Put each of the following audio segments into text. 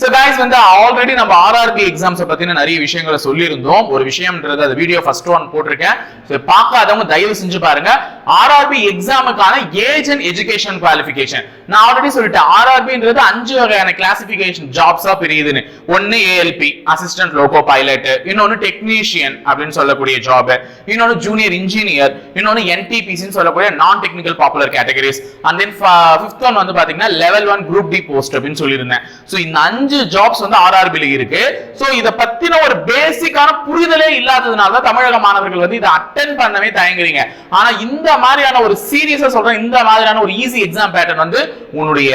So guys வந்து already நம்ம RRB எக்ஸாம்ஸை பத்தின நிறைய விஷயங்களை சொல்லியிருந்தோம். ஒரு விஷயம்ன்றது அது வீடியோ ஃபர்ஸ்ட் ஒன் போட்டிருக்கேன். ஸோ பார்க்காதவங்க தயவு செஞ்சு பாருங்க. ஆர்ஆர்பி எக்ஸாமுக்கான ஏஜ் அண்ட் எஜுகேஷன் குவாலிஃபிகேஷன் நான் ஆல்ரெடி சொல்லிட்டேன். ஆர்ஆர்பின்றது அஞ்சு வகையான கிளாசிபிகேஷன் ஜாப்ஸா பிரியுதுன்னு. ஒன்னு ஏஎல்பி அசிஸ்டன்ட் லோகோ பைலட் இன்னொன்னு டெக்னீஷியன் அப்படின்னு சொல்லக்கூடிய ஜாப் இன்னொன்னு ஜூனியர் இன்ஜினியர் இன்னொன்னு என்டிபிசின்னு சொல்லக்கூடிய non technical popular categories and then fifth one வந்து பாத்தீங்கன்னா level one group D post அப்படின்னு சொல்லியிருந்தேன். ஸோ இந்த அஞ்சு ஜாப்ஸ் வந்து ஆர்ஆர்பில இருக்கு. ஸோ இதை பத்தின ஒரு பேசிக்கான புரிதலே இல்லாததுனால தான் தமிழக மாணவர்கள் வந்து இதை அட்டன் பண்ணவே தயங்குறீங்க. ஆனா இந்த மாதிரியான ஒரு சீரியஸா சொல்றேன். இந்த மாதிரியான ஒரு ஈஸி எக்ஸாம் பேட்டர்ன் வந்து உன்னுடைய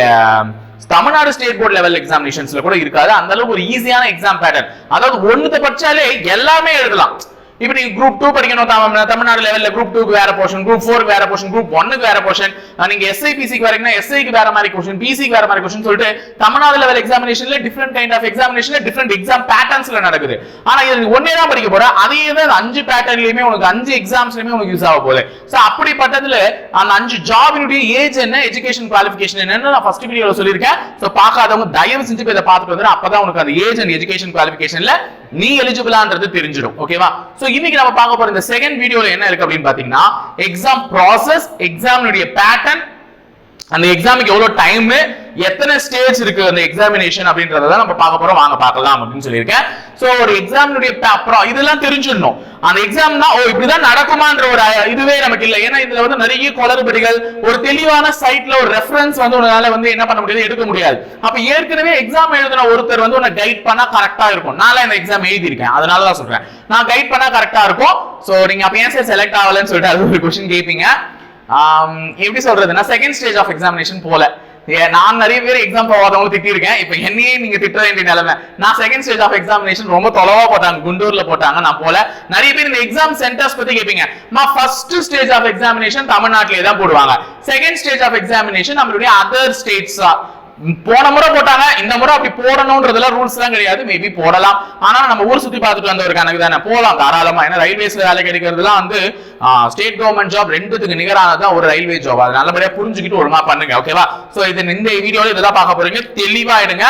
தமிழ்நாடு ஸ்டேட் போர்ட் லெவல் எக்ஸாமினேஷன்ஸ்ல கூட இருக்காது. அந்த அளவுக்கு ஒரு ஈஸியான எக்ஸாம் பேட்டர்ன் அதாவது ஒண்ணுத்தை படிச்சாலே எல்லாமே எழுதலாம். இப்போ நீங்க குரூப் டூ படிக்கணும் தமிழ் தமிழ்நாடு லெவல்ல குரூப் டூக்கு வேற போர்ஷன் குரூப் ஃபோருக்கு வேற போர்ஷன் குரூப் ஒன்னுக்கு வேற போர்ஷன் நீங்க எஸ்ஐ பிசிக்கு வரீங்கன்னா எஸ்ஐக்கு வேற மாதிரி கொஸ்டின் பிசிக்கு வேற மாதிரி கொஸ்டின் சொல்லிட்டு தமிழ்நாடு லெவல் எக்ஸாமினேஷன்ல டிஃப்ரெண்ட் கைண்ட் ஆஃப் எக்ஸாமினேஷன்ல டிஃப்ரெண்ட் எக்ஸாம் பேட்டர்ன்ஸ்ல நடக்குது. ஆனா இது ஒன்னே தான் படிக்க போற அதே தான் அஞ்சு பேட்டர்ன்லயுமே உனக்கு அஞ்சு எக்ஸாம்ஸ்லயுமே உனக்கு யூஸ் ஆக போகுது. சோ அப்படிப்பட்டதுல அந்த அஞ்சு ஜாபினுடைய ஏஜ் என்ன எஜுகேஷன் குவாலிஃபிகேஷன் என்னன்னு நான் ஃபர்ஸ்ட் வீடியோல சொல்லியிருக்கேன். சோ பார்க்காதவங்க தயவு செஞ்சு இதை பார்த்துட்டு வந்து அப்பதான் உனக்கு அந்த ஏஜ் அண்ட் எஜுகேஷன் குவாலிஃபிகேஷன்ல நீ எலிஜிபிளான்றது தெரிஞ்சிடும். ஓகேவா சோ இன்னைக்கு நம்ம பார்க்க போற இந்த செகண்ட் வீடியோல என்ன இருக்கு அப்படின்னு பாத்தீங்கன்னா எக்ஸாம் ப்ராசஸ் எக்ஸாம்னுடைய பேட்டர்ன் அந்த எக்ஸாமுக்கு எவ்வளவு டைம் எத்தனை ஸ்டேஜ் இருக்கு அந்த எக்ஸாமினேஷன் அப்படின்றத நம்ம பார்க்க போறோம். வாங்க பார்க்கலாம் அப்படின்னு சொல்லியிருக்கேன். சோ ஒரு எக்ஸாமினுடைய இதெல்லாம் தெரிஞ்சிடணும். அந்த எக்ஸாம்னா ஓ இப்படிதான் நடக்குமான்ற ஒரு இதுவே நமக்கு இல்லை. ஏன்னா இதுல வந்து நிறைய குளறுபடிகள் ஒரு தெளிவான சைட்ல ஒரு ரெஃபரன்ஸ் வந்து உன்னால வந்து என்ன பண்ண முடியாது எடுக்க முடியாது. அப்ப ஏற்கனவே எக்ஸாம் எழுதின ஒருத்தர் வந்து உன்னை கைட் பண்ணா கரெக்டா இருக்கும். நான் இந்த எக்ஸாம் எழுதியிருக்கேன். அதனால தான் சொல்றேன். நான் கைட் பண்ணா கரெக்டா இருக்கும். சோ நீங்க அப்ப ஏன் சார் செலக்ட் ஆகலன்னு சொல்லிட்டு அது ஒரு கொஸ்டின் கேட்பீங்க எப்படி சொல்றதுன்னா செகண்ட் ஸ்டேஜ் ஆஃப் எக்ஸாமினேஷன் போல. நான் நிறைய பேர் எக்ஸாம் போகாதவங்களும் திட்டிருக்கேன் இப்போ என்னையே நீங்க திட்ட வேண்டிய நிலைமை. நான் செகண்ட் ஸ்டேஜ் ஆஃப் எக்ஸாமினேஷன் ரொம்ப தொலைவா போட்டாங்க. குண்டூர்ல போட்டாங்க நான் போல. நிறைய பேர் இந்த எக்ஸாம் சென்டர்ஸ் பத்தி கேட்பீங்க நான் ஃபர்ஸ்ட் ஸ்டேஜ் ஆஃப் எக்ஸாமினேஷன் தமிழ்நாட்டிலே தான் போடுவாங்க. செகண்ட் ஸ்டேஜ் ஆஃப் எக்ஸாமினேஷன் நம்மளுடைய அதர் ஸ்டேட்ஸ் போன முறை போட்டாங்க இந்த முறை அப்படி போடணும்ன்றதுல ரூல்ஸ் எல்லாம் கிடையாது. மேபி போடலாம். ஆனா நம்ம ஊர் சுத்தி பார்த்துட்டு வந்தவர் கணக்கு தானே. போலாம் தாராளமா. ஏன்னா ரயில்வேஸ்ல வேலை கிடைக்கிறதுலாம் வந்து ஸ்டேட் கவர்மெண்ட் ஜாப் ரெண்டுத்துக்கு நிகரானதான் ஒரு ரயில்வே ஜாப் அது நல்லபடியா புரிஞ்சுக்கிட்டு ஒழுங்கா பண்ணுங்க ஓகேவா சோ இது இந்த வீடியோல இதெல்லாம் பார்க்க போறீங்க. தெளிவா எடுங்க.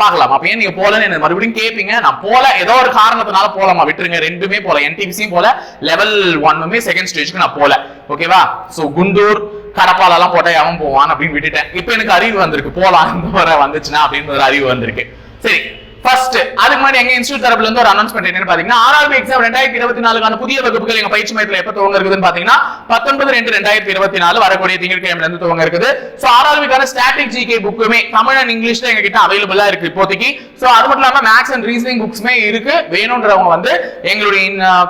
பார்க்கலாம். அப்ப ஏன் நீங்க போலன்னு எனக்கு மறுபடியும் கேட்பீங்க நான் போல ஏதோ ஒரு காரணத்தினால போலாமா? விட்டுருங்க. ரெண்டுமே போல. என்டிபிசியும் போல. லெவல் ஒன்னுமே செகண்ட் ஸ்டேஜ்க்கு நான் போல. ஓகேவா சோ குண்டூர் கடப்பாலெல்லாம் போட்டா எவன் போவான் அப்படின்னு விட்டுட்டேன். இப்போ எனக்கு அறிவு வந்திருக்கு. போலாம் இந்த முறை வந்துச்சுன்னா அப்படின்னு ஒரு அறிவு வந்திருக்கு. சரி ஃபர்ஸ்ட் அதுக்கு முன்னாடி எங்க இன்ஸ்டியூட் தரப்புல இருந்து ஒரு அனௌன்ஸ்மெண்ட் என்னன்னு பாத்தீங்கன்னா ஆர்ஆர்பி எக்ஸாம் ரெண்டாயிரத்தி இருபத்தி நாலுக்கான புதிய வகுப்புகள் எங்க பயிற்சி மையத்துல எப்ப துவங்க இருக்குதுன்னு பாத்தீங்கன்னா பத்தொன்பது ரெண்டு ரெண்டாயிரத்தி இருபத்தி நாலு வரக்கூடிய திங்கட்கிழமையில இருந்து துவங்க இருக்குது. சோ ஆர்ஆர்பிக்கான ஸ்டாட்டிக் ஜிகே புக்குமே தமிழ் அண்ட் இங்கிலீஷ்ல எங்க கிட்ட அவைலபிளா இருக்கு இப்போதைக்கு. சோ அது மட்டும் இல்லாம மேக்ஸ் அண்ட் ரீசனிங் புக்ஸ்மே இருக்கு. வேணும்ன்றவங்க வந்து எங்களுடைய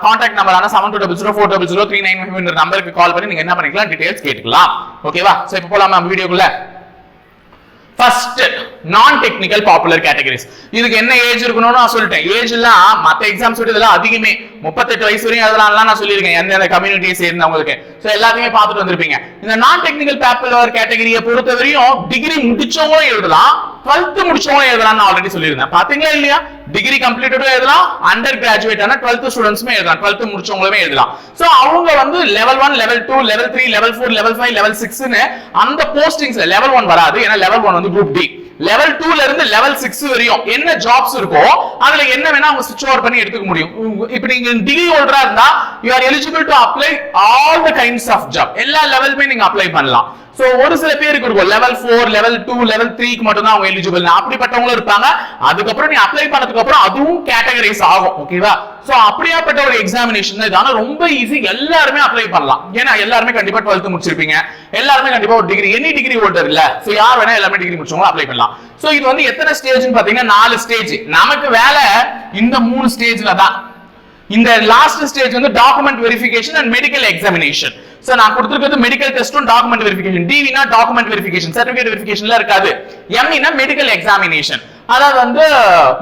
contact நம்பரான seven two double zero four double zero three nine நம்பருக்கு கால் பண்ணி நீங்க என்ன பண்ணிக்கலாம் டீடைல்ஸ் கேட்டுக்கலாம். ஓகேவா சோ இப்போ போலாமா வீடியோக்குள்ள ஃபர்ஸ்ட் நான் டெக்னிக்கல் பாப்புலர் கேட்டகரிஸ் இதுக்கு என்ன ஏஜ் இருக்கணும்னு நான் சொல்லிட்டேன். ஏஜ் எல்லாம் மத்த எக்ஸாம்ஸ் இதெல்லாம் அதிகமே. முப்பத்தெட்டு வயசு வரையும் அதெல்லாம் நான் சொல்லியிருக்கேன். எந்தெந்த கம்யூனிட்டியை சேர்ந்தவங்களுக்கு. சோ எல்லாத்தையுமே பார்த்துட்டு வந்திருப்பீங்க. இந்த நான் டெக்னிக்கல் பாப்புலர் கேட்டகரியை பொறுத்த வரையும் டிகிரி முடிச்சவங்களும் எழுதலாம். டுவெல்த் முடிச்சவங்களும் எழுதலாம்னு ஆல்ரெடி சொல்லியிருந்தேன். பாத்தீங்களா இல்லையா? டிகிரி கம்ப்ளீட்டடும் எழுதலாம் அண்டர் கிராஜுவேட் ஆன டுவெல்த் ஸ்டூடெண்ட்ஸுமே எழுதலாம். டுவெல்த் முடிச்சவங்களுமே எழுதலாம். சோ அவங்க வந்து level one level two level three level four level five level சிக்ஸ்னு அந்த போஸ்டிங்ஸ் லெவல் ஒன் வராது. ஏன்னா லெவல் ஒன் வந்து குரூப் டி லெவல் டூல இருந்து லெவல் சிக்ஸ் வரையும் என்ன ஜாப்ஸ் இருக்கோ அதுல என்ன வேணா அவங்க சுவிட்ச் ஓவர் பண்ணி எடுத்துக்க முடியும். இப்ப நீங்க டிகிரி ஹோல்டரா இருந்தா you are eligible to apply all the kinds of job எல்லா லெவலுமே நீங்க அப்ளை பண்ணலாம். சோ ஒரு சில பேருக்கு இருக்கும். Level four level two level த்ரீக்கு மட்டும் தான் அவங்க எலிஜிபிள் அப்படிப்பட்டவங்களும் இருப்பாங்க. அதுக்கப்புறம் நீ அப்ளை பண்ணதுக்கு அப்புறம் அதுவும் கேட்டகரைஸ் ஆகும். ஓகேவா சோ அப்படியாப்பட்ட ஒரு எக்ஸாமினேஷன் தான். இது ஆனா ரொம்ப ஈஸி எல்லாருமே அப்ளை பண்ணலாம். ஏன்னா எல்லாருமே கண்டிப்பா டுவெல்த் முடிச்சிருப்பீங்க. எல்லாருமே கண்டிப்பா ஒரு டிகிரி எனி டிகிரி ஹோல்டர் இல்ல. சோ யார் வேணா எல்லாமே டிகிரி முடிச்சவங்க அப்ளை பண்ணலாம். சோ இது வந்து எத்தனை ஸ்டேஜ்னு பாத்தீங்கன்னா நாலு ஸ்டேஜ் நமக்கு வேலை இந்த மூணு ஸ்டேஜ்ல தான். இந்த லாஸ்ட் ஸ்டேஜ் வந்து document verification and medical examination so நான் கொடுத்திருக்கிறது மெடிக்கல் டெஸ்ட்டும் டாக்குமெண்ட் வெரிஃபிகேஷன் டிவினா டாக்குமெண்ட் வெரிஃபிகேஷன் சர்டிபிகேட் வெரிஃபிகேஷன்ல இருக்காது. எம்இனா மெடிக்கல் எக்ஸாமினேஷன் அதாவது வந்து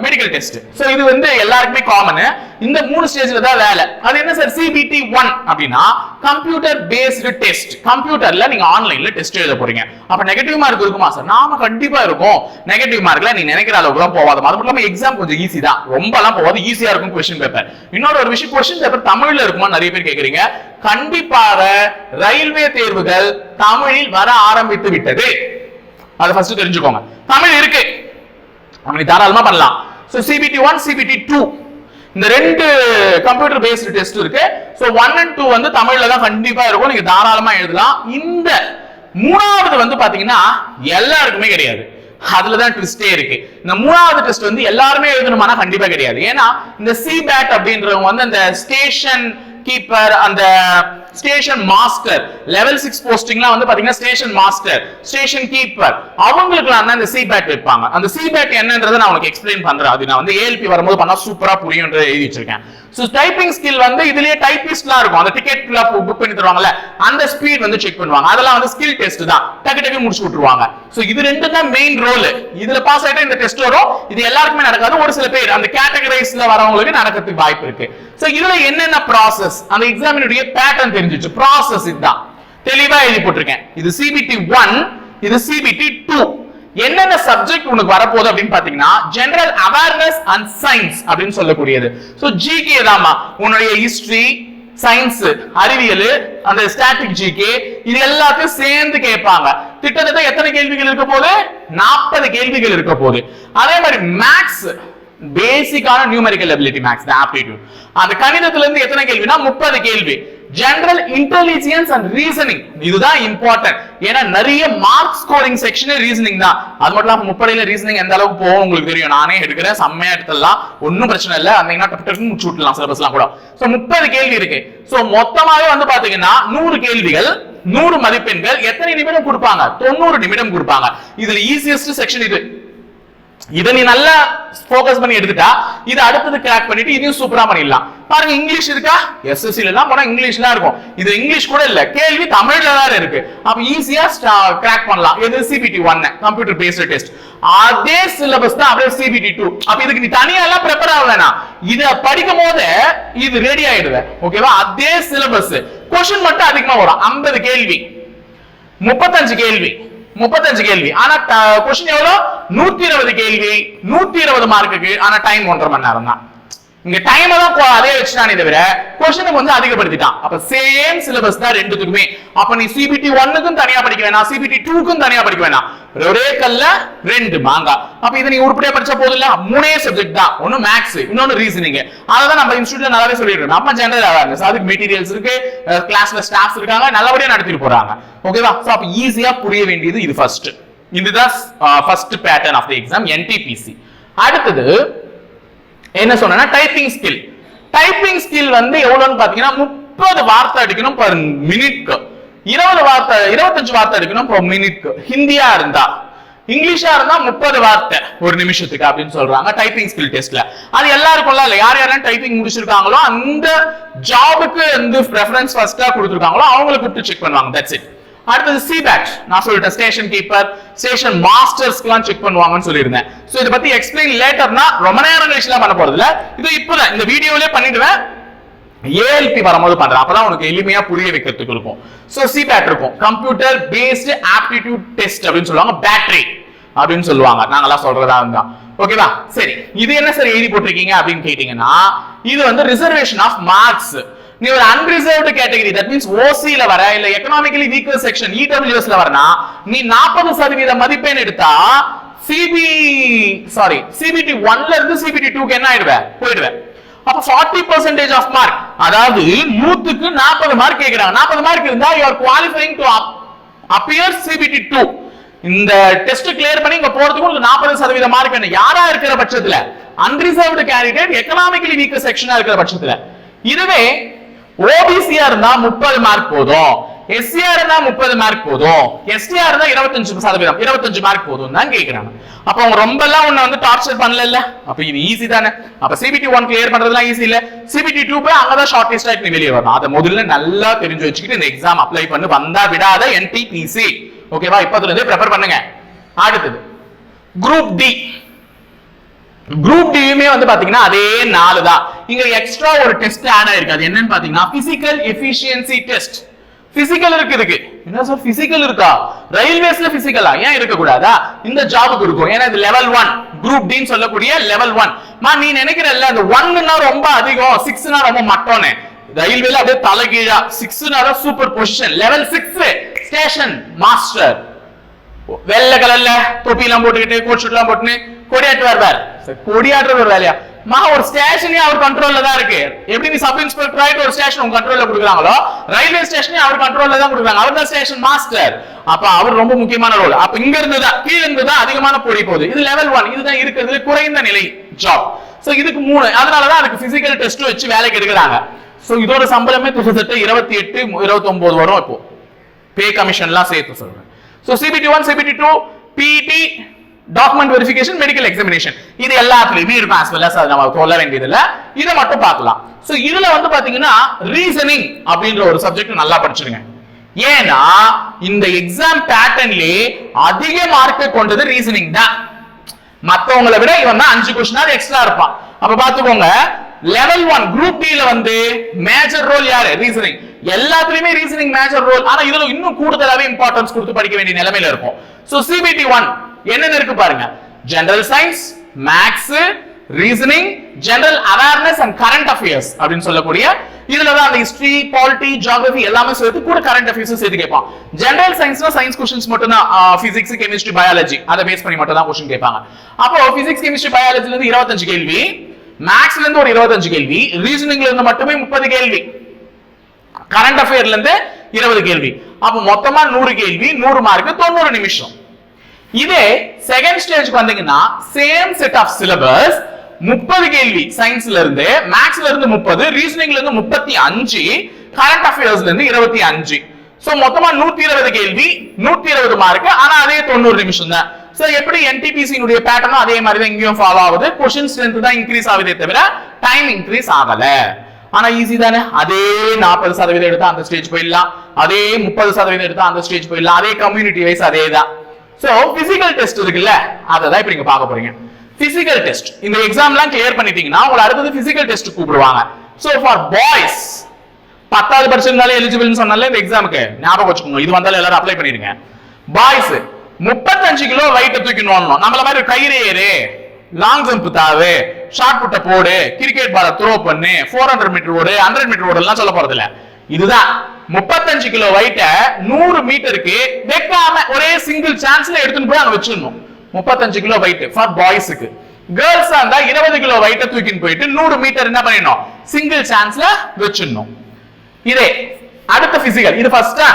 மெடிக்கல் டெஸ்ட் சோ இது வந்து எல்லாருக்குமே காமன் இந்த மூணு ஸ்டேஜ்ல தான் வேலை. அது என்ன சார் சிபிடி ஒன் அப்படின்னா கம்ப்யூட்டர் பேஸ்டு டெஸ்ட் கம்ப்யூட்டர்ல நீங்க ஆன்லைன்ல டெஸ்ட் எழுத போறீங்க. அப்ப நெகட்டிவ் மார்க் இருக்குமா சார் நாம கண்டிப்பா இருக்கும். நெகட்டிவ் மார்க்ல நீ நினைக்கிற அளவுக்கு தான் போகாது அது மட்டும் இல்லாம எக்ஸாம் கொஞ்சம் ஈஸி தான். ரொம்ப எல்லாம் போகாது ஈஸியா இருக்கும் கொஸ்டின் பேப்பர் இன்னொரு ஒரு விஷயம் கொஸ்டின் பேப்பர் தமிழ்ல இருக்குமா நிறைய பேர் கேக்குறீங்க. கண்டிப்பாக ரயில்வே தேர்வுகள் தமிழில் வர ஆரம்பித்து விட்டது. அதை ஃபர்ஸ்ட் தெரிஞ்சுக்கோங்க. தமிழ் இருக்கு. அப்படி தாராளமா பண்ணலாம். So CBT one CBT two இந்த ரெண்டு கம்ப்யூட்டர் பேஸ்டு டெஸ்ட் இருக்கு. ஸோ ஒன் அண்ட் டூ வந்து தமிழ்ல தான் கண்டிப்பா இருக்கும். நீங்க தாராளமா எழுதலாம். இந்த மூணாவது வந்து பாத்தீங்கன்னா எல்லாருக்குமே கிடையாது. அதுல தான் ட்விஸ்டே இருக்கு. இந்த மூணாவது டெஸ்ட் வந்து எல்லாருமே எழுதணுமானா கண்டிப்பா கிடையாது. ஏன்னா இந்த சி பேட் அப்படின்றவங்க வந்து அந்த ஸ்டேஷன் கீப்பர் அந்த ஸ்டேஷன் மாஸ்டர் லெவல் சிக்ஸ் போஸ்டிங்லாம் வந்து பாத்தீங்கன்னா ஸ்டேஷன் மாஸ்டர் ஸ்டேஷன் கீப்பர் அவங்களுக்குலாம் தான் இந்த சி பேட் வைப்பாங்க. அந்த சி பேட் என்னன்றதை நான் உனக்கு எக்ஸ்பிளைன் பண்றேன் அது நான் வந்து ஏஎல்பி வரும்போது பண்ணா சூப்பரா புரியும்ன்றதை எழுதி வச்சிருக்கேன் ஸோ டைப்பிங் ஸ்கில் வந்து இதுலயே டைப்பிஸ்ட்லாம் இருக்கும். அந்த டிக்கெட் புக் பண்ணி தருவாங்கல்ல அந்த ஸ்பீட் வந்து செக் பண்ணுவாங்க. அதெல்லாம் வந்து ஸ்கில் டெஸ்ட் தான். டக்கு டக்கு முடிச்சு விட்டுருவாங்க. ஸோ இது ரெண்டு தான் மெயின் ரோல் இதுல பாஸ் ஆயிட்டா இந்த டெஸ்ட் வரும். இது எல்லாருக்குமே நடக்காது. ஒரு சில பேர் அந்த கேட்டகரைஸ்ல வரவங்களுக்கு நடக்கிறதுக்கு வாய்ப்பு இருக்கு. ஸோ இதுல என்னென்ன ப்ராசஸ் அந்த எக்ஸாமினுடைய பேட்டர்ன் தெரிஞ்சிச்சு. ப்ராசஸ் இதுதான். தெளிவா எழுதி போட்டிருக்கேன். இது சிபிடி ஒன் இது சிபிடி டூ என்னென்ன சப்ஜெக்ட் உனக்கு வரப்போகுது அப்படின்னு பாத்தீங்கன்னா ஜெனரல் அவேர்னஸ் அண்ட் சயின்ஸ் அப்படின்னு சொல்லக்கூடியது. ஸோ ஜிகே தாமா உன்னுடைய ஹிஸ்டரி சயின்ஸ் அறிவியல் அந்த ஸ்டாட்டிக் ஜிகே இது எல்லாத்தையும் சேர்ந்து கேட்பாங்க. கிட்டத்தட்ட எத்தனை கேள்விகள் இருக்க போகுது? நாற்பது கேள்விகள் இருக்க போகுது. அதே மாதிரி மேக்ஸ் பேசிக்கான நியூமெரிக்கல் எபிலிட்டி மேக்ஸ் ஆப்டிடியூட் அந்த கணிதத்துல இருந்து எத்தனை கேள்வினா முப்பது கேள்வி. ஜெனரல் இன்டெலிஜென்ஸ் அண்ட் ரீசனிங் இதுதான் இம்பார்ட்டன்ட் ஏன்னா நிறைய மார்க் ஸ்கோரிங் செக்ஷனே ரீசனிங் தான். அது மட்டும் இல்லாம முப்படையில ரீசனிங் எந்த அளவுக்கு போகும் உங்களுக்கு தெரியும். நானே எடுக்கிறேன் செம்மையா எடுத்துடலாம். ஒன்னும் பிரச்சனை இல்லை. அந்த டக்கு முடிச்சு விட்டுலாம் சிலபஸ்லாம் கூட. ஸோ முப்பது கேள்வி இருக்கு. ஸோ மொத்தமாவே வந்து பாத்தீங்கன்னா நூறு கேள்விகள் நூறு மதிப்பெண்கள் எத்தனை நிமிடம் கொடுப்பாங்க? தொண்ணூறு நிமிடம் கொடுப்பாங்க. இதுல ஈஸியஸ்ட் செக்ஷன் இது. இதை நீ நல்லா ஃபோக்கஸ் பண்ணி எடுத்துட்டா இது அடுத்தது கிராக் பண்ணிட்டு இதையும் சூப்பரா பண்ணிடலாம். பாருங்க இங்கிலீஷ் இருக்கா? எஸ்எஸ்சில எல்லாம் போனா இங்கிலீஷ்லாம் இருக்கும். இது இங்கிலீஷ் கூட இல்ல கேள்வி தமிழ்ல தான் இருக்கு. அப்ப ஈஸியா கிராக் பண்ணலாம். இது CBT one computer based test அதே சிலபஸ் தான் அப்படியே சிபிடி டூ அப்ப இதுக்கு நீ தனியா எல்லாம் ப்ரிப்பேர் ஆக வேணாம். இத படிக்கும் போது இது ரெடி ஆயிடுவேன் ஓகேவா அதே சிலபஸ் கொஸ்டின் மட்டும் அதிகமா வரும். ஐம்பது கேள்வி. முப்பத்தஞ்சு கேள்வி. முப்பத்தஞ்சு கேள்வி. ஆனா கொஸ்டின் எவ்வளவு நூத்தி இருபது கேள்வி. நூத்தி இருபது மார்க்குக்கு ஆனா டைம் ஒன்றரை மணி நேரம் தான் இங்க டைம் தான் அதே வச்சுட்டானே தவிர கொஸ்டினுக்கு வந்து அதிகப்படுத்திட்டான். அப்ப சேம் சிலபஸ் தான் ரெண்டுத்துக்குமே. அப்ப நீ சிபிடி ஒன்னுக்கும் தனியா படிக்க வேணாம் சிபிடி டூக்கும் தனியா படிக்க வேணாம். ஒரே கல்ல ரெண்டு மாங்கா. அப்ப இதை நீ உருப்படியா படிச்சா போதும் இல்ல மூணே சப்ஜெக்ட் தான். ஒன்னு மேக்ஸ் இன்னொன்னு ரீசனிங் அதான் நம்ம இன்ஸ்டியூட்ல நல்லாவே சொல்லிடுறோம் நம்ம ஜெனரல் அவேர்னஸ் அதுக்கு மெட்டீரியல்ஸ் இருக்கு. கிளாஸ்ல ஸ்டாஃப்ஸ் இருக்காங்க. நல்லபடியா நடத்திட்டு போறாங்க. ஓகேவா சோ அப்ப ஈஸியா புரிய வேண்டியது இது ஃபர்ஸ்ட் இதுதான் first pattern of the exam NTPC அடுத்தது என்ன சொன்னா டைப்பிங் ஸ்கில் டைப்பிங் ஸ்கில் வந்து எவ்வளவுன்னு பாத்தீங்கன்னா முப்பது வார்த்தை அடிக்கணும் பர் மினிட்க்கு இருபது வார்த்தை இருபத்தஞ்சு வார்த்தை அடிக்கணும் பர் மினிட்க்கு ஹிந்தியா இருந்தா இங்கிலீஷா இருந்தா முப்பது வார்த்தை ஒரு நிமிஷத்துக்கு அப்படின்னு சொல்றாங்க டைப்பிங் ஸ்கில் டெஸ்ட்ல அது எல்லாருக்கும்ல இல்ல யார் யாரெல்லாம் டைப்பிங் முடிச்சிருக்காங்களோ அந்த ஜாபுக்கு வந்து ரெஃபரன்ஸ் ஃபர்ஸ்டா கொடுத்துருக்காங்களோ அவங்களை கூப்பிட்டு செக் பண்ணுவாங்க. தட்ஸ் இட் அடுத்தது சி பேட் நான் சொல்லிட்டேன் ஸ்டேஷன் கீப்பர் ஸ்டேஷன் மாஸ்டர்ஸ்க்குலாம் செக் பண்ணுவாங்கன்னு சொல்லியிருந்தேன். ஸோ இதை பத்தி எக்ஸ்பிளைன் லேட்டர்னா ரொம்ப நேரம் கழிச்சுலாம் பண்ண போறது இல்ல இது இப்போதான் இந்த வீடியோவிலே பண்ணிடுவேன். ஏஎல்பி வரும்போது பண்றேன். அப்பதான் உனக்கு எளிமையா புரிய வைக்கிறதுக்கு இருக்கும். ஸோ சி பேட் இருக்கும். கம்ப்யூட்டர் பேஸ்டு ஆப்டிடியூட் டெஸ்ட் அப்படின்னு சொல்லுவாங்க. பேட்டரி அப்படின்னு சொல்லுவாங்க. நாங்களாம் சொல்றதா இருந்தா. ஓகேவா சரி. இது என்ன சார் எழுதி போட்டிருக்கீங்க அப்படின்னு கேட்டீங்கன்னா இது வந்து ரிசர்வேஷன் ஆஃப் மார்க்ஸ் நீ ஒரு அன்ரிசர்வ்டு கேட்டகரி தட் மீன்ஸ் ஓசியில வர இல்ல எக்கனாமிக்கலி வீக்கர் செக்ஷன் இடபிள்யூஎஸ்ல வரனா நீ நாற்பது சதவீத மதிப்பெண் எடுத்தா சிபி சாரி சிபிடி ஒன்ல இருந்து சிபிடி டூக்கு என்ன ஆயிடுவேன் போயிடுவேன் அப்ப 40% பர்சன்டேஜ் ஆஃப் மார்க் அதாவது நூத்துக்கு நாற்பது மார்க் கேட்கிறாங்க நாற்பது மார்க் இருந்தா you are qualifying to appear CBT two இந்த டெஸ்ட் கிளியர் பண்ணி இங்க போறதுக்கு உங்களுக்கு நாற்பது சதவீத மார்க் என்ன யாரா இருக்கிற பட்சத்துல? அன்ரிசர்வ்டு கேண்டிடேட் எக்கனாமிக்கலி வீக்கர் செக்ஷனா இருக்கிற பட்சத்துல. இதுவே ஓபிசியா இருந்தா முப்பது மார்க் போதும். எஸ்சியா இருந்தா முப்பது மார்க் போதும். எஸ்டியா இருந்தா இருபத்தஞ்சு சதவீதம் இருபத்தஞ்சு மார்க் போதும் தான் கேக்குறாங்க. அப்ப அவங்க ரொம்ப எல்லாம் உன்னை வந்து டார்ச்சர் பண்ணல இல்ல அப்ப இது ஈஸி தானே? அப்ப சிபிடி ஒன் கிளியர் பண்றதுலாம் ஈஸி இல்ல. சிபிடி டூ போய் அங்கதான் ஷார்ட் லிஸ்ட் ஆயிட்டு வெளியே வரணும். அதை முதல்ல நல்லா தெரிஞ்சு வச்சுக்கிட்டு இந்த எக்ஸாம் அப்ளை பண்ணு. வந்தா விடாத என்டிபிசி ஓகேவா இப்பத்துல இருந்து ப்ரிப்பேர் பண்ணுங்க. அடுத்தது. குரூப் டி குரூப் டியுமே வந்து பாத்தீங்கன்னா அதே நாலு தான் இங்க எக்ஸ்ட்ரா ஒரு டெஸ்ட் ஆட் ஆயிருக்கு. அது என்னன்னு பாத்தீங்கன்னா பிசிக்கல் எஃபிஷியன்சி டெஸ்ட் பிசிக்கல் இருக்கு இதுக்கு. என்ன சார் பிசிக்கல் இருக்கா? ரயில்வேஸ்ல பிசிக்கலா ஏன் இருக்க கூடாதா இந்த ஜாபுக்கு இருக்கும். ஏன்னா இது லெவல் ஒன் குரூப் டின்னு சொல்லக்கூடிய லெவல் ஒன் மா நீ நினைக்கிறல்ல அந்த ஒன்னுனா ரொம்ப அதிகம் சிக்ஸ்னா ரொம்ப மட்டோன்னு ரயில்வேல அப்படியே தலைகீழா சிக்ஸ்னா super position level six station master வெள்ளை கலர்ல தொப்பி எல்லாம் போட்டுக்கிட்டு கோட் ஷூட் எல்லாம் போட்டுன்னு கொடியாட்டு வருவார் கொடியாட்டுறது ஒரு வேலையா? மா ஒரு ஸ்டேஷனே அவர் கண்ட்ரோல்ல தான் இருக்கு. எப்படி நீ சப் இன்ஸ்பெக்டர் ஆயிட்டு ஒரு ஸ்டேஷன் உங்க கண்ட்ரோல்ல கொடுக்குறாங்களோ ரயில்வே ஸ்டேஷனே அவர் கண்ட்ரோல்ல தான் கொடுக்குறாங்க. அவர் தான் ஸ்டேஷன் மாஸ்டர் அப்ப அவர் ரொம்ப முக்கியமான ரோல் அப்ப இங்க இருந்து தான் கீழ இருந்து தான் அதிகமான பொடி போகுது. இது லெவல் ஒன் இதுதான் இருக்கிறது குறைந்த நிலை ஜாப் சோ இதுக்கு மூணு அதனாலதான் அதுக்கு பிசிக்கல் டெஸ்ட் வச்சு வேலைக்கு எடுக்கிறாங்க. சோ இதோட சம்பளமே கிட்டத்தட்ட இருபத்தி எட்டு இருபத்தி ஒன்பது வரும் இப்போ. பே கமிஷன்லாம் சேர்த்து சொல்றேன். So CBT one CBT two PT document verification medical examination இது எல்லாத்துலயுமே இருக்கும் ஆஸ் வெல் அஸ் அது நம்ம சொல்ல வேண்டியது இல்ல இதை மட்டும் பார்க்கலாம். ஸோ இதுல வந்து பாத்தீங்கன்னா ரீசனிங் அப்படின்ற ஒரு சப்ஜெக்ட் நல்லா படிச்சிருங்க. ஏன்னா இந்த எக்ஸாம் பேட்டர்ன்லயே அதிக மார்க்கை கொண்டது ரீசனிங் தான். மத்தவங்களை விட இவன் தான் அஞ்சு கொஸ்டினாவது எக்ஸ்ட்ரா இருப்பான். அப்ப பாத்துக்கோங்க லெவல் ஒன் குரூப் டில வந்து மேஜர் ரோல் யாரு? ரீசனிங் எல்லாத்துலயுமே ரீசனிங் மேஜர் ரோல் ஆனா இதுல இன்னும் கூடுதலாவே இம்பார்ட்டன்ஸ் கொடுத்து படிக்க வேண்டிய நிலைமையில இருக்கும். சோ சிபிடி ஒன் என்னென்ன இருக்கு பாருங்க? General science maths reasoning general awareness and current affairs அப்படின்னு சொல்லக்கூடிய இதுல தான் அந்த ஹிஸ்டரி பாலிட்டி ஜியாகிரபி எல்லாமே சேர்த்து கூட கரண்ட் அஃபேர்ஸ் சேர்த்து கேட்பான். ஜெனரல் சயின்ஸ்னா சயின்ஸ் கொஸ்டின்ஸ் மட்டும் தான் பிசிக்ஸ் கெமிஸ்ட்ரி பயாலஜி அதை பேஸ் பண்ணி மட்டும் தான் கொஸ்டின் கேட்பாங்க. அப்போ பிசிக்ஸ் கெமிஸ்ட்ரி பயாலஜில இருந்து இருபத்தஞ்சு கேள்வி மேக்ஸ்ல இருந்து ஒரு இருபத்தஞ்சு கேள்வி ரீசனிங்ல இருந்து மட்டுமே முப்பது கேள்வி. கரண்ட் அஃபேர்ல இருந்து இருபது கேள்வி. அப்ப மொத்தமா நூறு கேள்வி நூறு மார்க் தொண்ணூறு நிமிஷம். இதே செகண்ட் ஸ்டேஜ் வந்தீங்கன்னா சேம் செட் ஆஃப் சிலபஸ் முப்பது கேள்வி சயின்ஸ்ல இருந்து மேக்ஸ்ல இருந்து முப்பது ரீசனிங்ல இருந்து முப்பத்தி அஞ்சு கரண்ட் அஃபேர்ஸ்ல இருந்து இருபத்தி அஞ்சு. சோ மொத்தமா நூத்தி இருபது கேள்வி நூத்தி இருபது மார்க் ஆனா அதே தொண்ணூறு நிமிஷம் தான். சோ எப்படி என்டிபிசியினுடைய பேட்டர்னும் அதே மாதிரி தான் இங்கேயும் ஃபாலோ ஆகுது. கொஷின் ஸ்ட்ரென்த் தான் இன்க்ரீஸ் ஆகுதே தவிர டைம் இன்க்ரீஸ் ஆகல. ஆனா ஈஸி தானே? அதே நாற்பது சதவீதம் எடுத்தா அந்த ஸ்டேஜ் போயிடலாம். அதே முப்பது சதவீதம் எடுத்தா அந்த ஸ்டேஜ் போயிடலாம். அதே கம்யூனிட்டி வைஸ் அதே தான். சோ பிசிக்கல் டெஸ்ட் இருக்குல்ல அதை தான் இப்ப நீங்க பார்க்க போறீங்க. பிசிக்கல் டெஸ்ட் இந்த எக்ஸாம்லாம் கிளியர் பண்ணிட்டீங்கன்னா உங்களை அடுத்தது பிசிக்கல் டெஸ்ட் கூப்பிடுவாங்க. சோ ஃபார் பாய்ஸ் பத்தாவது படிச்சிருந்தாலே எலிஜிபிள்னு சொன்னாலே இந்த எக்ஸாமுக்கு ஞாபகம் வச்சுக்கோங்க. இது வந்தாலும் எல்லாரும் அப்ளை பண்ணிருங்க பாய்ஸ் முப்பத்தஞ்சு கிலோ வெயிட்ட தூக்கணும் நம்மள மாதிரி கயிறு ஏறு லாங் ஜம்ப் தாவு ஷார்ட் புட்டை போடு கிரிக்கெட் பால த்ரோ பண்ணு ஃபோர் ஹண்ட்ரட் மீட்டர் ஓடு ஹண்ட்ரட் மீட்டர் ஓடுலாம் எல்லாம் சொல்ல போறது இல்லை இதுதான். முப்பத்தஞ்சு கிலோ வெயிட்ட நூறு மீட்டருக்கு வைக்காம ஒரே சிங்கிள் சான்ஸ்ல எடுத்துன்னு போய் அங்க வச்சிடணும். முப்பத்தஞ்சு கிலோ வெயிட் ஃபார் பாய்ஸுக்கு கேர்ள்ஸா இருந்தா இருபது கிலோ வெயிட்ட தூக்கின்னு போயிட்டு நூறு மீட்டர் என்ன பண்ணிடணும்? சிங்கிள் சான்ஸ்ல வச்சிடணும். இதே அடுத்த பிசிக்கல் இது ஃபர்ஸ்டா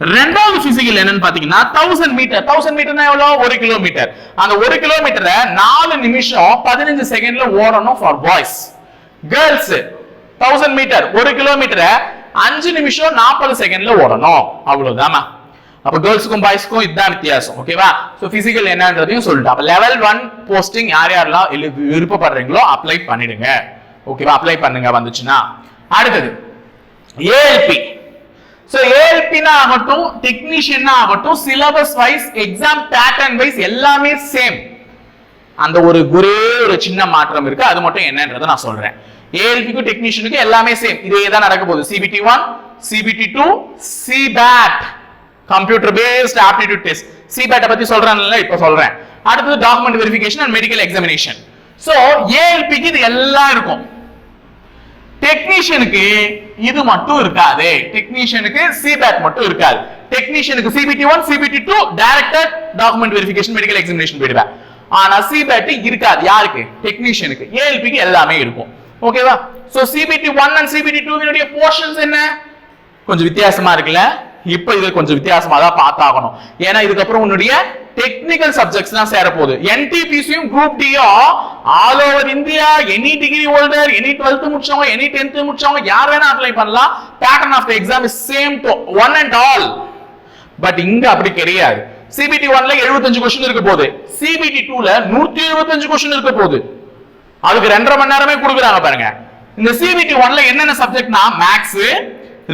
ரெண்டாவது பிசிக்கல் என்னன்னு பாத்தீங்கன்னா தௌசண்ட் மீட்டர் தௌசண்ட் மீட்டர்னா எவ்வளவு ஒரு கிலோமீட்டர் அந்த ஒரு கிலோமீட்டரை நாலு நிமிஷம் பதினஞ்சு செகண்ட்ல ஓடணும் for boys girls thousand metre ஒரு கிலோமீட்டரை அஞ்சு நிமிஷம் நாற்பது செகண்ட்ல ஓடணும். அவ்வளவுதாமா அப்ப கேர்ள்ஸுக்கும் பாய்ஸ்க்கும் இதுதான் வித்தியாசம் ஓகேவா சோ பிசிக்கல் என்னன்றதையும் சொல்லிட்டு அப்ப லெவல் ஒன் போஸ்டிங் யார் யாரெல்லாம் விருப்பப்படுறீங்களோ அப்ளை பண்ணிடுங்க. ஓகேவா அப்ளை பண்ணுங்க வந்துச்சுன்னா. அடுத்தது ஏஎல்பி சோ ஏஎல்பினா ஆகட்டும் டெக்னீஷியனா ஆகட்டும் syllabus wise exam pattern wise எல்லாமே சேம் அந்த ஒரு ஒரே ஒரு சின்ன மாற்றம் இருக்கு. அது மட்டும் என்னன்றதை நான் சொல்றேன். ஏஎல்பிக்கும் டெக்னீஷியனுக்கும் எல்லாமே சேம் இதே தான் நடக்க போகுது. CBT one CBT two CPAT computer based aptitude test சிபேட்டை பத்தி சொல்றேன்ல இப்போ சொல்றேன். அடுத்தது document verification and medical examination so ஏஎல்பிக்கு இது எல்லாம் இருக்கும். டெக்னீஷியனுக்கு இது மட்டும் இருக்காது. டெக்னீஷியனுக்கு சிபேட் மட்டும் இருக்காது. டெக்னீஷியனுக்கு CBT one CBT two director document verification medical examination போயிடுவேன். ஆனா சிபேட் இருக்காது. யாருக்கு? டெக்னீஷியனுக்கு ஏஎல்பிக்கு எல்லாமே இருக்கும். ஓகேவா so CBT one and CBT டூவினுடைய portions என்ன? கொஞ்சம் வித்தியாசமா இருக்குல்ல? இப்ப இது கொஞ்சம் வித்தியாசமா தான் பார்த்தாகணும். ஏன்னா இதுக்கப்புறம் உன்னுடைய டெக்னிக்கல் சப்ஜெக்ட்ஸ் தான் சேர போகுது என்டிபிசியும் group deo all over India any degree holder any twelfth முடிச்சவங்க எனி டென்த் முடிச்சவங்க யார் வேணா அப்ளை பண்ணலாம். Pattern of the exam is same to one and all but இங்க அப்படி கிடையாது. சிபிடி ஒன்ல 75 கொஸ்டின் இருக்க போகுது. சிபிடி டூல நூத்தி எழுபத்தஞ்சு கொஸ்டின் இருக்க போகுது. அதுக்கு ரெண்டரை மணி நேரமே கொடுக்குறாங்க பாருங்க. இந்த சிபிடி ஒன்ல என்னென்ன சப்ஜெக்ட்னா மேக்ஸ்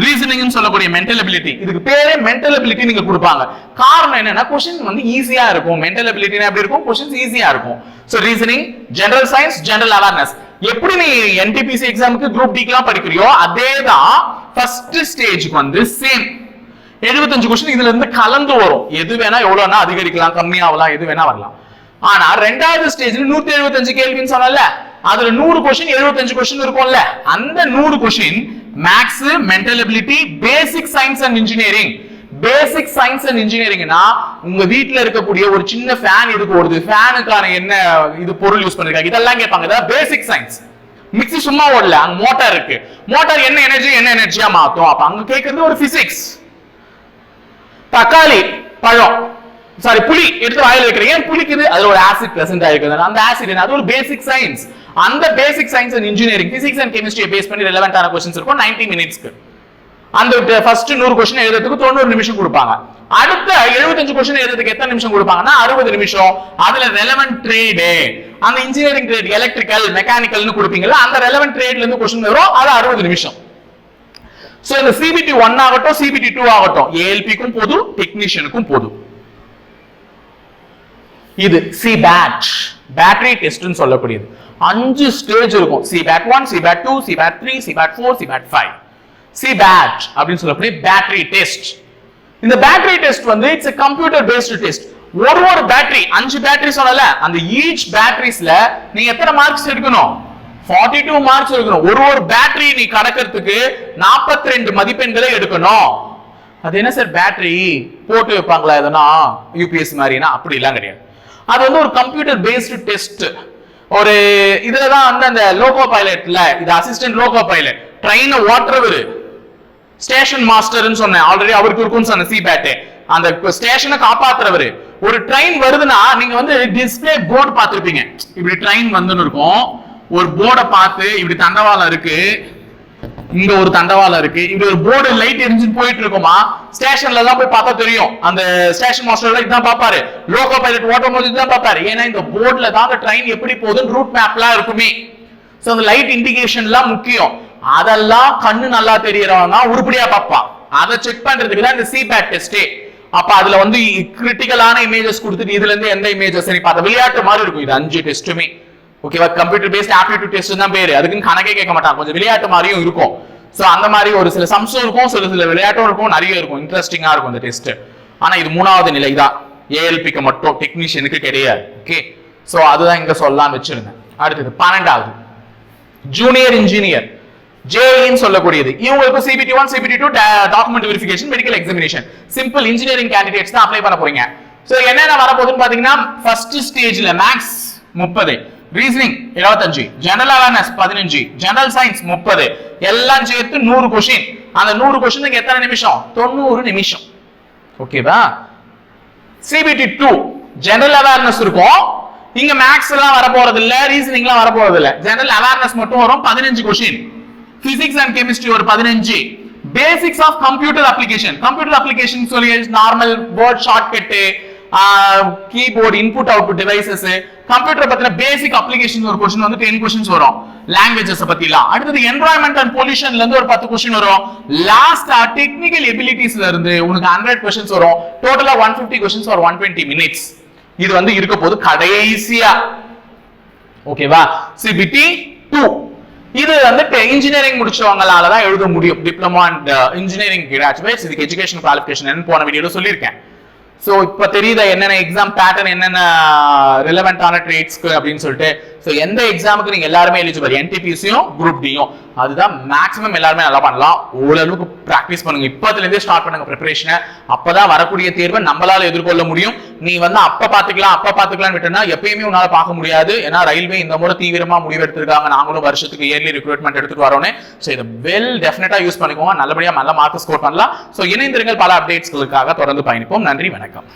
ரீசனிங் சொல்லக்கூடிய மென்டல் அபிலிட்டி இதுக்கு பேரே மென்டல் அபிலிட்டி நீங்க கொடுப்பாங்க. காரணம் என்னன்னா கொஸ்டின் வந்து ஈஸியா இருக்கும். மென்டல் அபிலிட்டி எப்படி இருக்கும்? கொஸ்டின்ஸ் ஈஸியா இருக்கும். So reasoning general science general awareness எப்படி நீ என்டிபிசி எக்ஸாமுக்கு குரூப் டிக்குலாம் படிக்கிறியோ அதே தான் ஃபர்ஸ்ட் ஸ்டேஜ்க்கு வந்து சேம் எழுபத்தஞ்சு கொஸ்டின் இதுல இருந்து கலந்து வரும். எது வேணா எவ்வளவுனா அதிகரிக்கலாம் கம்மியாகலாம் எது வேணா வரலாம். ஆனா ரெண்டாவது ஸ்டேஜ்ல நூத்தி எழுபத்தஞ்சு கேள்வின்னு சொன்னல அதுல நூறு கொஸ்டின் எழுபத்தஞ்சு கொஸ்டின் இருக்கும்ல. அந்த நூறு question maths mental ability basic science and engineering basic science and இன்ஜினியரிங்னா உங்க வீட்ல இருக்கக்கூடிய ஒரு சின்ன ஃபேன் எதுக்கு ஓடுது? ஃபேனுக்கான என்ன இது பொருள் யூஸ் பண்ணிருக்காங்க? இதெல்லாம் கேட்பாங்க. இதான் பேசிக் சயின்ஸ் மிக்ஸி சும்மா ஓடல. அங்க மோட்டார் இருக்கு. மோட்டார் என்ன எனர்ஜி என்ன எனர்ஜியா மாத்தும்? அப்ப அங்க கேட்கறது ஒரு பிசிக்ஸ் தக்காளி பழம். சாரி புளி எடுத்து வாயில் வைக்கிறீங்க. ஏன் புளிக்குது அதுல ஒரு ஆசிட் பிரசன்ட் ஆயிருக்குது அந்த ஆசிட் அது ஒரு பேசிக் சயின்ஸ் அந்த basic science and engineering physics and கெமிஸ்ட்ரியை base பண்ணி ரெலவெண்டான கொஸ்டின்ஸ் இருக்கும். 90 மினிட்ஸ்க்கு அந்த ஃபர்ஸ்ட் நூறு கொஸ்டின் எழுதுறதுக்கு தொண்ணூறு நிமிஷம் கொடுப்பாங்க. அடுத்த 75 கொஸ்டின் எழுதுறதுக்கு எத்தனை நிமிஷம் கொடுப்பாங்கன்னா அறுபது நிமிஷம். அதுல ரெலவெண்ட் ட்ரேடு அந்த இன்ஜினியரிங் ட்ரேட் எலக்ட்ரிக்கல் மெக்கானிக்கல்னு கொடுப்பீங்கல்ல அந்த ரெலவெண்ட் ட்ரேட்ல இருந்து கொஸ்டின் வரும். அது அறுபது நிமிஷம். சோ இந்த சிபிடி ஒன் ஆகட்டும் சிபிடி டூ ஆகட்டும். ஏஎல்பிக்கும் போதும் டெக்னீஷியனுக்கும் போதும். இது சி பேட் பேட்டரி டெஸ்ட்னு சொல்லக்கூடியது. அஞ்சு ஸ்டேஜ் இருக்கும். CPAT one CPAT two CPAT three CPAT four CPAT five CPAT அப்படின்னு சொல்லக்கூடிய பேட்டரி டெஸ்ட் இந்த பேட்டரி டெஸ்ட் வந்து இட்ஸ் கம்ப்யூட்டர் பேஸ்டு டெஸ்ட் ஒரு ஒரு பேட்டரி அஞ்சு பேட்டரி சொன்னல அந்த ஈச் பேட்டரிஸ்ல நீங்க எத்தனை மார்க்ஸ் எடுக்கணும்? 42 டூ மார்க்ஸ் எடுக்கணும். ஒரு ஒரு பேட்டரி நீ கடக்கிறதுக்கு 42 ரெண்டு மதிப்பெண்களை எடுக்கணும். அது என்ன சார் பேட்டரி போட்டு வைப்பாங்களா எதனா? யூபிஎஸ் மாதிரினா அப்படி எல்லாம் கிடையாது. அது வந்து ஒரு கம்ப்யூட்டர் பேஸ்டு டெஸ்ட் ஒரு இதுல தான் வந்து அந்த லோகோ பைலட்ல இது அசிஸ்டன்ட் லோகோ பைலட் ட்ரெயினை ஓட்டுறவரு. ஸ்டேஷன் மாஸ்டர்னு சொன்னேன். ஆல்ரெடி அவருக்கு இருக்கும்னு சொன்னேன் சி பேட்டு அந்த ஸ்டேஷனை காப்பாத்துறவர். ஒரு ட்ரெயின் வருதுன்னா நீங்க வந்து டிஸ்பிளே போர்டு பார்த்துருப்பீங்க. இப்படி ட்ரெயின் வந்துன்னு இருக்கும். ஒரு போர்டை பார்த்து இப்படி தண்டவாளம் இருக்கு. இங்க ஒரு தண்டவாளம் இருக்கு. இங்க ஒரு போர்டு லைட் எரிஞ்சு போயிட்டு இருக்குமா? ஸ்டேஷன்ல தான் போய் பார்த்தா தெரியும். அந்த ஸ்டேஷன் மாஸ்டர் இதான் பாப்பாரு லோகோ பைலட் ஓட்டும் போது இதுதான் பாப்பாரு ஏன்னா இந்த போர்டுல தான் அந்த ட்ரெயின் எப்படி போகுதுன்னு ரூட் மேப்லாம் இருக்குமே. சோ அந்த லைட் இண்டிகேஷன்லாம் முக்கியம். அதெல்லாம் கண்ணு நல்லா தெரியறவங்க தான் உருப்படியா பார்ப்பான். அதை செக் பண்றதுக்கு தான் இந்த சிபேட் டெஸ்டே அப்ப அதுல வந்து கிரிட்டிக்கலான இமேஜஸ் கொடுத்துட்டு இதுல இருந்து எந்த இமேஜஸ் நீ பார்த்த விளையாட்டு மாதிரி இருக்கும். இது அஞ்சு டெஸ்ட்டுமே ஓகேவா கம்ப்யூட்டர் பேஸ்ட் ஆப்டிடியூட் டெஸ்ட் தான் பேரு அதுக்குன்னு கணக்கே கேட்க மாட்டாங்க. கொஞ்சம் விளையாட்டு மாதிரியும் இருக்கும். சோ அந்த மாதிரி ஒரு சில சம்ஸும் இருக்கும் சில சில விளையாட்டும் இருக்கும் நிறைய இருக்கும். இன்ட்ரெஸ்டிங்கா இருக்கும் இந்த டெஸ்ட் ஆனா இது மூணாவது நிலை தான் ஏஎல்பிக்கு மட்டும் டெக்னீஷியனுக்கு கிடையாது. ஓகே சோ அதுதான் இங்க சொல்லலாம்னு வச்சிருந்தேன். அடுத்தது பன்னெண்டாவது. ஜூனியர் இன்ஜினியர் ஜேஇன்னு சொல்லக்கூடியது. இவங்களுக்கு CBT one CBT two document verification medical examination simple engineering candidates தான் அப்ளை பண்ண போறீங்க. சோ என்னென்ன வரப்போகுதுன்னு பாத்தீங்கன்னா ஃபர்ஸ்ட் ஸ்டேஜ்ல மேக்ஸ் முப்பது. ரீசனிங் இருபத்தஞ்சு. ஜெனரல் அவேர்னஸ் பதினஞ்சு. ஜெனரல் சயின்ஸ் முப்பது. எல்லாம் சேர்த்து நூறு கொஷின் அந்த நூறு கொஷினுக்கு எத்தனை நிமிஷம்? தொண்ணூறு நிமிஷம். ஓகேவா சிபிடி டூ ஜெனரல் அவேர்னஸ் இருக்கும். இங்க மேக்ஸ் எல்லாம் வர போறது இல்ல ரீசனிங் எல்லாம் வர போறது இல்ல ஜெனரல் அவேர்னஸ் மட்டும் வரும் பதினஞ்சு கொஸ்டின் பிசிக்ஸ் அண்ட் கெமிஸ்ட்ரி ஒரு பதினஞ்சு. Basics of computer application computer application சொல்லி நார்மல் வேர்ட் கட்டு keyboard input output devices computer பத்தின பேசிக் அப்ளிகேஷன் ஒரு கொஸ்டின் வந்து டென் கொஸ்டின்ஸ் வரும். லாங்குவேஜஸ் பத்திலாம். அடுத்தது என்வரான்மெண்ட் அண்ட் பொல்யூஷன்ல இருந்து ஒரு பத்து கொஸ்டின் வரும். லாஸ்டா டெக்னிக்கல் எபிலிட்டிஸ்ல இருந்து உனக்கு ஹண்ட்ரட் கொஸ்டின்ஸ் வரும். டோட்டலா ஒன் பிப்டி கொஸ்டின்ஸ் ஒரு ஒன் டுவெண்ட்டி மினிட்ஸ் இது வந்து இருக்க போது கடைசியா. ஓகேவா சிபிடி டூ இது வந்து இன்ஜினியரிங் முடிச்சவங்களால தான் எழுத முடியும். டிப்ளமோ அண்ட் இன்ஜினியரிங் கிராஜுவேட்ஸ் இதுக்கு எஜுகேஷன் குவாலிஃபிகேஷன் போன வீடியோல சொல்லியிருக்கேன். சோ இப்ப தெரியுதா என்னென்ன எக்ஸாம் பேட்டர்ன் என்னென்ன ரிலவெண்டான ட்ரேட்ஸ்க்கு அப்படின்னு சொல்லிட்டு? ஸோ எந்த எக்ஸாமுக்கு நீங்க எல்லாருமே எலிஜிபிள் என்டிபிசியும் குரூப் டியும் அதுதான் மேக்ஸிமம் எல்லாருமே நல்லா பண்ணலாம். ஓரளவுக்கு ப்ராக்டிஸ் பண்ணுங்க. இப்பத்துல இருந்தே ஸ்டார்ட் பண்ணுங்க ப்ரிப்பரேஷனை அப்பதான் வரக்கூடிய தேர்வை நம்மளால எதிர்கொள்ள முடியும். நீ வந்து அப்ப பாத்துக்கலாம் அப்ப பாத்துக்கலாம் விட்டுனா எப்பயுமே உன்னால பார்க்க முடியாது. ஏன்னா ரயில்வே இந்த முறை தீவிரமா முடிவெடுத்திருக்காங்க. நாங்களும் வருஷத்துக்கு இயர்லி ரெக்ரூட்மெண்ட் எடுத்துட்டு வரோன்னு. ஸோ இதை வெல் டெஃபினட்டா யூஸ் பண்ணிக்கோங்க. நல்லபடியா நல்ல மார்க் ஸ்கோர் பண்ணலாம். ஸோ இணைந்திருங்கள். பல அப்டேட்ஸ்களுக்காக தொடர்ந்து பயணிப்போம். நன்றி வணக்கம்.